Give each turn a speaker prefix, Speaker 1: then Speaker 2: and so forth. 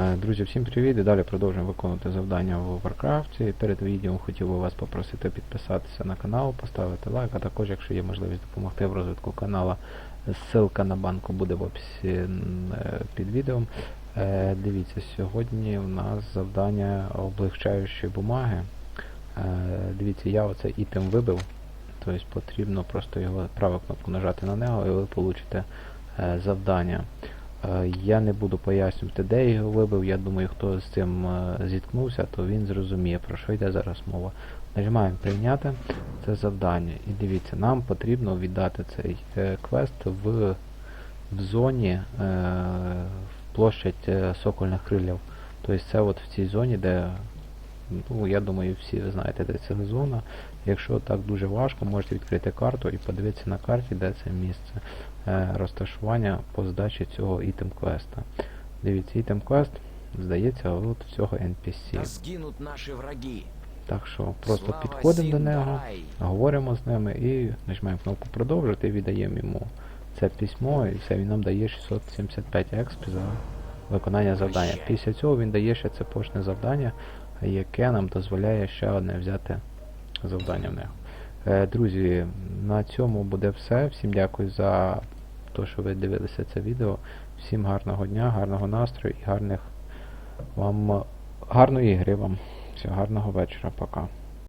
Speaker 1: Е, Друзі, всім привіт! І далі продовжуємо виконувати завдання в Warcraft. Перед відео хотів би вас попросити підписатися на канал, поставити лайк, а також, якщо є можливість допомогти в розвитку канала, ссылка на банку буде в описі е, під відео. Е, Дивіться, сьогодні у нас завдання облегчаючої бумаги. Дивіться, я оцей ітем вибив, тобто потрібно просто його праву кнопку нажати на нього і ви получите завдання. Е, Я не буду пояснювати, де його вибив. Я думаю, хто з цим е, зіткнувся, то він зрозуміє, про що йде зараз мова. Нажимаємо прийняти це завдання. І дивіться, нам потрібно віддати цей е, квест в, в зоні в площадь сокольних крилів. Тобто це от в цій зоні, де, ну, я думаю, всі ви знаєте, де ця зона. Якщо так дуже важко, можете відкрити карту і подивитися на карті, де це місце е, розташування по здачі цього ітем квеста. Дивіться, ітем квест здається от цього NPC.
Speaker 2: Наши враги.
Speaker 1: Так що просто
Speaker 2: Слава
Speaker 1: підходимо до нього, говоримо з ними і нажимаємо кнопку продовжити і віддаємо йому це письмо, і все, він нам дає 675 експі за виконання завдання. Після цього він дає ще це пошне завдання, яке нам дозволяє ще одне взяти завдання в нього. Е, Друзі, на цьому буде все. Всім дякую за те, що ви дивилися це відео. Всім гарного дня, гарного настрою і гарних вам гарної ігри вам. Всього гарного вечора. Пока.